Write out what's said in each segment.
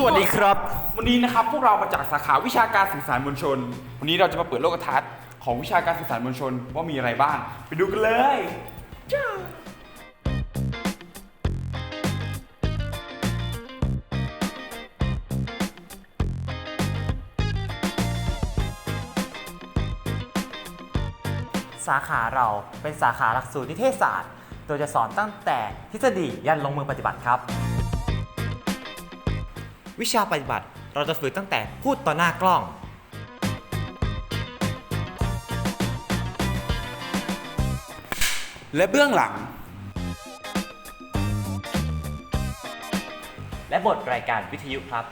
สวัสดีครับ วันนี้นะครับพวกเรามาจากสาขาวิชาการสื่อสารมวลชน วันนี้เราจะมาเปิดโลกทัศน์ของวิชาการสื่อสารมวลชนว่ามีอะไรบ้าง ไปดูกันเลยจ้าสาขาเราเป็นสาขาหลักสูตรนิเทศศาสตร์ โดยจะสอนตั้งแต่ทฤษฎียันลงมือปฏิบัติครับ วิชาปฏิบัติ เราจะฝึกตั้งแต่พูดต่อหน้ากล้อง และเบื้องหลัง และบทรายการวิทยุครับ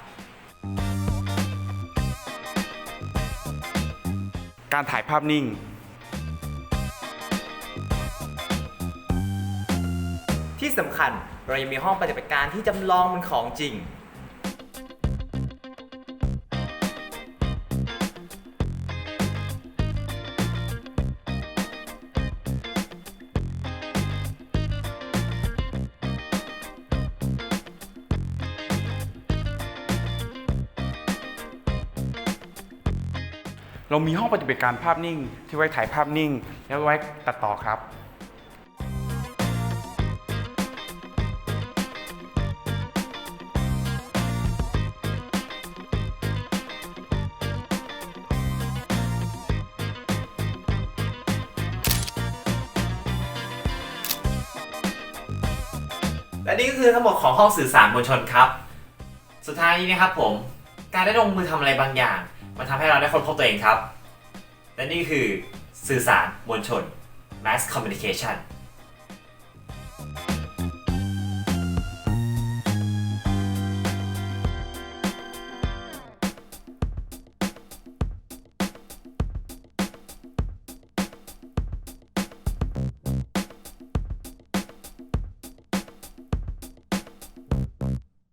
การถ่ายภาพนิ่ง ที่สำคัญเรายังมีห้องปฏิบัติการที่จำลองเป็นของจริง เรามีห้องปฏิบัติการภาพนิ่ง ที่ไว้ถ่ายภาพนิ่ง และไว้ตัดต่อครับและนี่ก็คือทั้งหมดของห้องสื่อสารมวลชนครับ สุดท้ายนี้นะครับผม การได้ลงมือทำอะไรบางอย่าง มันทำให้เราได้คนพบตัวเองครับ และนี่คือสื่อสารมวลชน mass communication